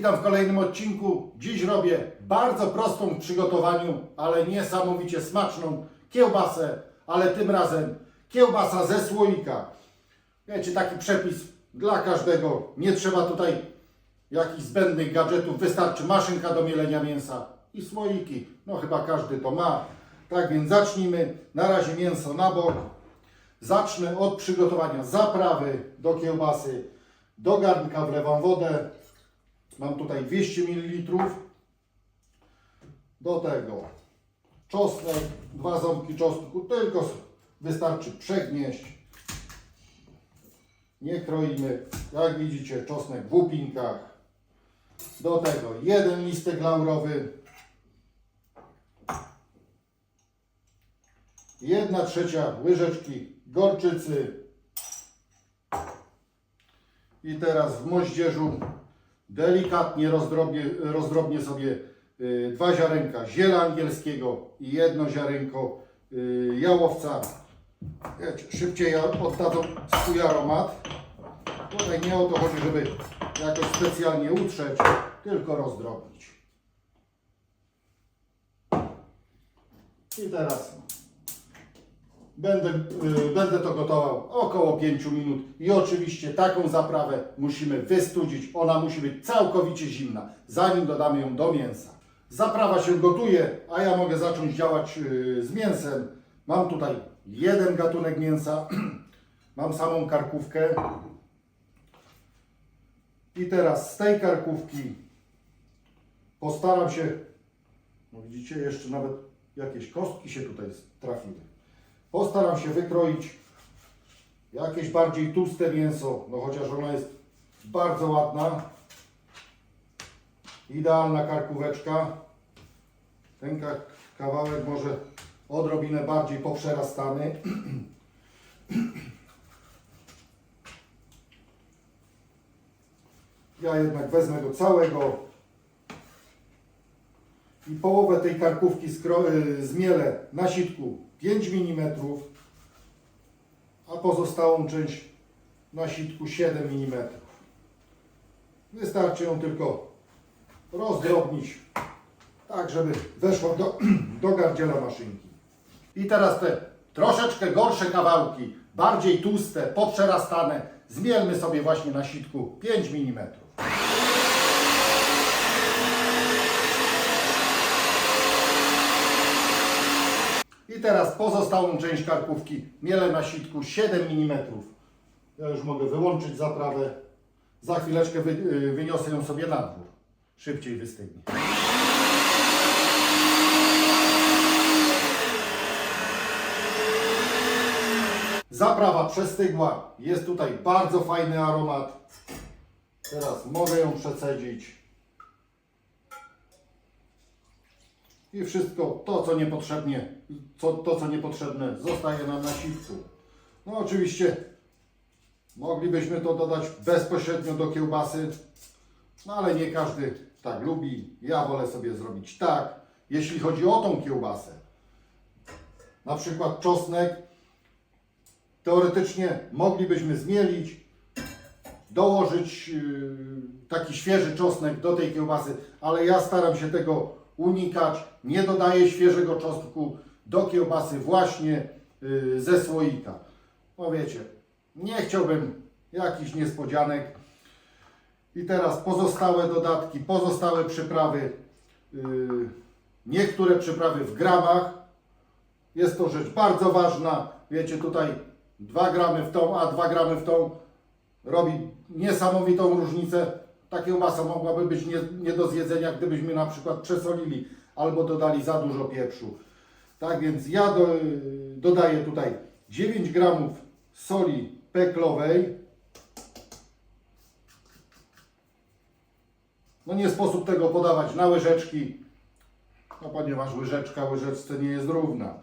witam w kolejnym odcinku. Dziś robię bardzo prostą w przygotowaniu, ale niesamowicie smaczną kiełbasę, ale tym razem kiełbasa ze słoika. Wiecie, taki przepis dla każdego. Nie trzeba tutaj jakichś zbędnych gadżetów, wystarczy maszynka do mielenia mięsa i słoiki. No chyba każdy to ma. Tak więc zacznijmy. Na razie mięso na bok. Zacznę od przygotowania zaprawy do kiełbasy. Do garnka wlewam wodę. Mam tutaj 200 ml. Do tego czosnek, dwa ząbki czosnku, tylko wystarczy przegnieść. Nie kroimy. Jak widzicie, czosnek w łupinkach. Do tego jeden listek laurowy. Jedna trzecia łyżeczki gorczycy. I teraz w moździerzu delikatnie rozdrobię, rozdrobnię sobie y, dwa ziarenka ziela angielskiego i jedno ziarenko y, jałowca. Szybciej oddadzą swój aromat. Tutaj nie o to chodzi, żeby jakoś specjalnie utrzeć, tylko rozdrobnić. I teraz Będę, y, będę to gotował około 5 minut i oczywiście taką zaprawę musimy wystudzić. Ona musi być całkowicie zimna, zanim dodamy ją do mięsa. Zaprawa się gotuje, a ja mogę zacząć działać y, z mięsem. Mam tutaj jeden gatunek mięsa, mam samą karkówkę. I teraz z tej karkówki postaram się, no widzicie, jeszcze nawet jakieś kostki się tutaj trafiły. Postaram się wykroić jakieś bardziej tłuste mięso, no chociaż ona jest bardzo ładna. Idealna karkóweczka. Ten ka- kawałek może odrobinę bardziej poprzerastany. Ja jednak wezmę go całego i połowę tej karkówki y, zmielę na sitku 5 mm, a pozostałą część na sitku 7 mm. Wystarczy ją tylko rozdrobnić, tak żeby weszła do, do gardziela maszynki. I teraz te troszeczkę gorsze kawałki, bardziej tłuste, poprzerastane, zmielmy sobie właśnie na sitku 5 mm. I teraz pozostałą część karkówki mielę na sitku 7 mm. Ja już mogę wyłączyć zaprawę. Za chwileczkę wy, y, wyniosę ją sobie na dwór. Szybciej wystygnie. Zaprawa przestygła. Jest tutaj bardzo fajny aromat. Teraz mogę ją przecedzić. I wszystko to, co niepotrzebnie, co, to, co niepotrzebne, zostaje nam na sitku. No oczywiście moglibyśmy to dodać bezpośrednio do kiełbasy, no ale nie każdy tak lubi. Ja wolę sobie zrobić tak. Jeśli chodzi o tą kiełbasę, na przykład czosnek, teoretycznie moglibyśmy zmielić, dołożyć yy, taki świeży czosnek do tej kiełbasy, ale ja staram się tego unikać. Nie dodaję świeżego czosnku do kiełbasy właśnie yy, ze słoika. No wiecie, nie chciałbym jakichś niespodzianek. I teraz pozostałe dodatki, pozostałe przyprawy. Yy, niektóre przyprawy w gramach. Jest to rzecz bardzo ważna. Wiecie, tutaj 2 gramy w tą, a 2 gramy w tą robi niesamowitą różnicę. Ta kiełbasa mogłaby być nie, nie do zjedzenia, gdybyśmy na przykład przesolili albo dodali za dużo pieprzu. Tak więc ja do, dodaję tutaj 9 gramów soli peklowej. No nie sposób tego podawać na łyżeczki, no ponieważ łyżeczka łyżeczce nie jest równa.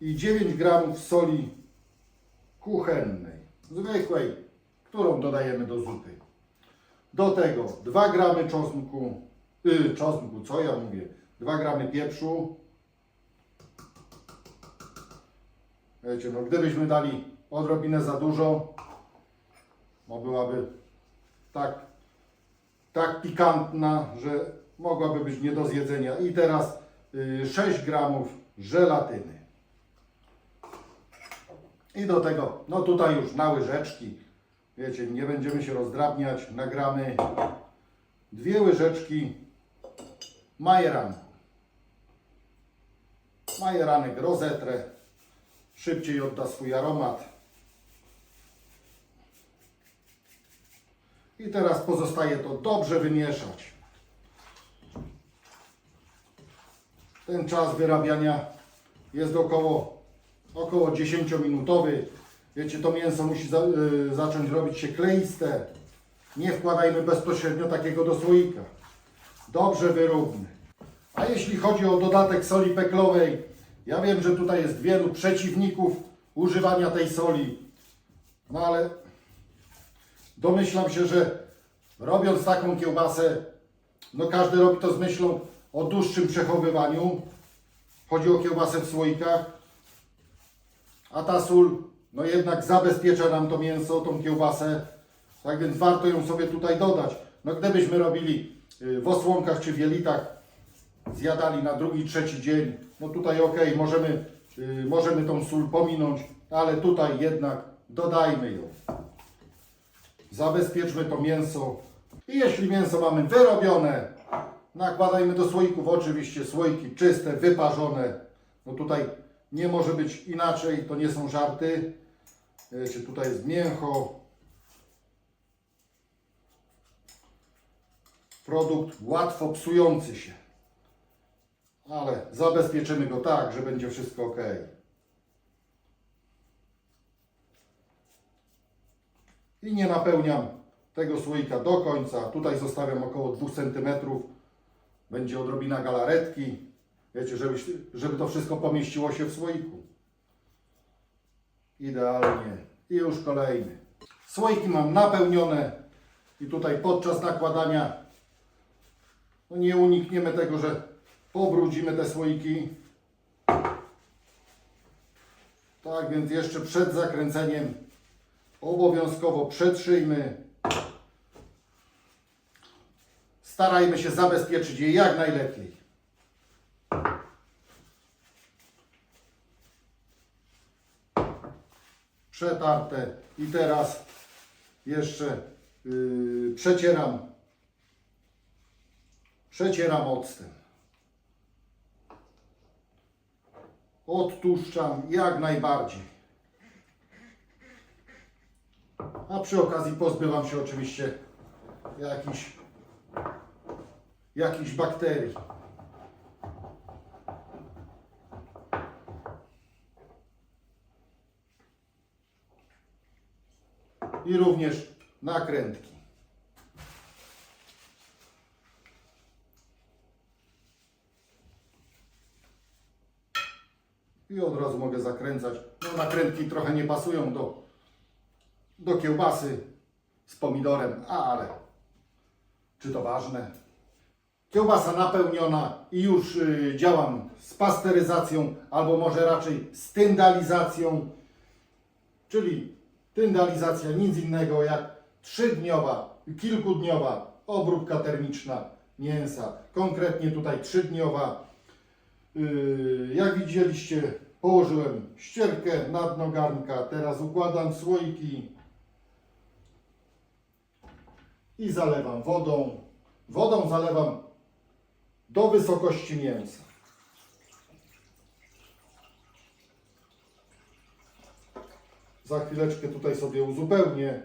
I 9 gramów soli kuchennej, zwykłej, którą dodajemy do zupy. Do tego 2 gramy czosnku, yy, czosnku, co ja mówię, 2 gramy pieprzu. Wiecie, no gdybyśmy dali odrobinę za dużo, no byłaby tak tak pikantna, że mogłaby być nie do zjedzenia. I teraz y, 6 gramów żelatyny. I do tego, no tutaj już na łyżeczki, wiecie, nie będziemy się rozdrabniać, nagramy dwie łyżeczki majeranku. Majeranek rozetrę, szybciej odda swój aromat. I teraz pozostaje to dobrze wymieszać. Ten czas wyrabiania jest około, około 10-minutowy. Wiecie, to mięso musi za, y, zacząć robić się kleiste. Nie wkładajmy bezpośrednio takiego do słoika. Dobrze wyróbmy. A jeśli chodzi o dodatek soli peklowej, ja wiem, że tutaj jest wielu przeciwników używania tej soli. No ale domyślam się, że robiąc taką kiełbasę, no każdy robi to z myślą o dłuższym przechowywaniu. Chodzi o kiełbasę w słoikach. A ta sól, no jednak zabezpiecza nam to mięso, tą kiełbasę. Tak więc warto ją sobie tutaj dodać. No gdybyśmy robili y, w osłonkach czy w jelitach, zjadali na drugi, trzeci dzień, no tutaj ok, możemy, y, możemy tą sól pominąć, ale tutaj jednak dodajmy ją. Zabezpieczmy to mięso. I jeśli mięso mamy wyrobione, nakładajmy do słoików, oczywiście słoiki czyste, wyparzone. No tutaj nie może być inaczej, to nie są żarty. Wiecie, tutaj jest mięcho. Produkt łatwo psujący się. Ale zabezpieczymy go tak, że będzie wszystko ok. I nie napełniam tego słoika do końca. Tutaj zostawiam około 2 cm. Będzie odrobina galaretki. Wiecie, żeby, żeby to wszystko pomieściło się w słoiku. Idealnie. I już kolejny. Słoiki mam napełnione. I tutaj podczas nakładania no nie unikniemy tego, że pobrudzimy te słoiki. Tak więc jeszcze przed zakręceniem obowiązkowo przetrzyjmy. Starajmy się zabezpieczyć je jak najlepiej. Przetarte i teraz jeszcze yy, przecieram przecieram octem. Odtłuszczam jak najbardziej. A przy okazji pozbywam się oczywiście jakichś jakichś bakterii. I również nakrętki. I od razu mogę zakręcać. No nakrętki trochę nie pasują do, do kiełbasy z pomidorem, ale czy to ważne? Kiełbasa napełniona i już y, działam z pasteryzacją, albo może raczej z tyndalizacją, czyli tyndalizacja nic innego jak trzydniowa, kilkudniowa obróbka termiczna mięsa, konkretnie tutaj trzydniowa. Yy, Jak widzieliście, położyłem ścierkę na dno garnka, teraz układam słoiki i zalewam wodą. Wodą zalewam do wysokości mięsa. Za chwileczkę tutaj sobie uzupełnię.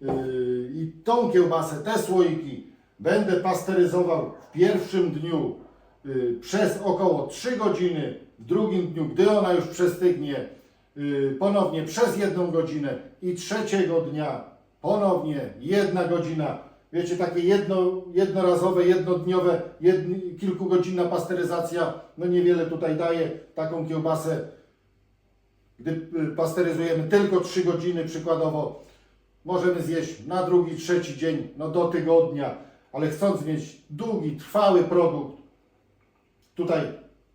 Yy, I tą kiełbasę, te słoiki będę pasteryzował w pierwszym dniu yy, przez około 3 godziny. W drugim dniu, gdy ona już przestygnie, yy, ponownie przez jedną godzinę. I trzeciego dnia ponownie jedna godzina. Wiecie, takie jedno, jednorazowe, jednodniowe, jedni, kilkugodzinna pasteryzacja, no niewiele tutaj daje taką kiełbasę gdy y, pasteryzujemy tylko 3 godziny przykładowo, możemy zjeść na drugi, trzeci dzień, no do tygodnia, ale chcąc mieć długi, trwały produkt, tutaj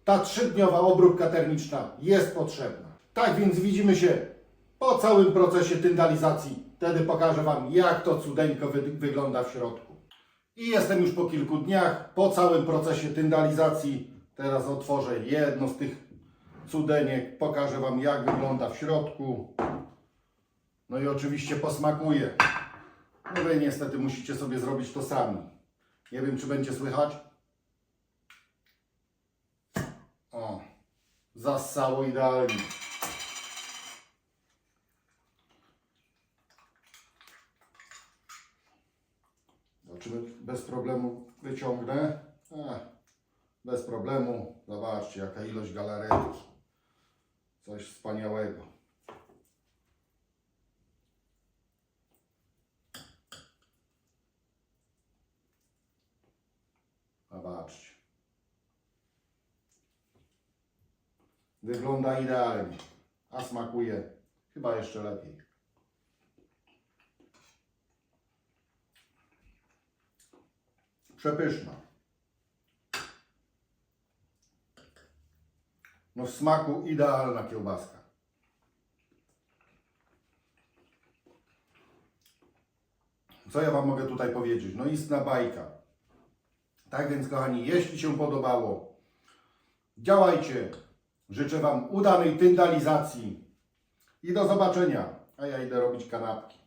ta trzydniowa obróbka termiczna jest potrzebna. Tak więc widzimy się po całym procesie tyndalizacji. Wtedy pokażę Wam, jak to cudeńko wy wygląda w środku. I jestem już po kilku dniach, po całym procesie tyndalizacji. Teraz otworzę jedno z tych cudeniek, pokażę Wam jak wygląda w środku. No i oczywiście posmakuję. No Wy niestety musicie sobie zrobić to sami. Nie wiem czy będzie słychać. O, zassało idealnie. Zobaczymy, bez problemu wyciągnę. Ech, bez problemu. Zobaczcie, jaka ilość galaretki. Coś wspaniałego. Zobaczcie. Wygląda idealnie, a smakuje chyba jeszcze lepiej. Przepyszna. No w smaku idealna kiełbaska. Co ja Wam mogę tutaj powiedzieć? No istna bajka. Tak więc kochani, jeśli się podobało, działajcie. Życzę Wam udanej tyndalizacji i do zobaczenia. A ja idę robić kanapki.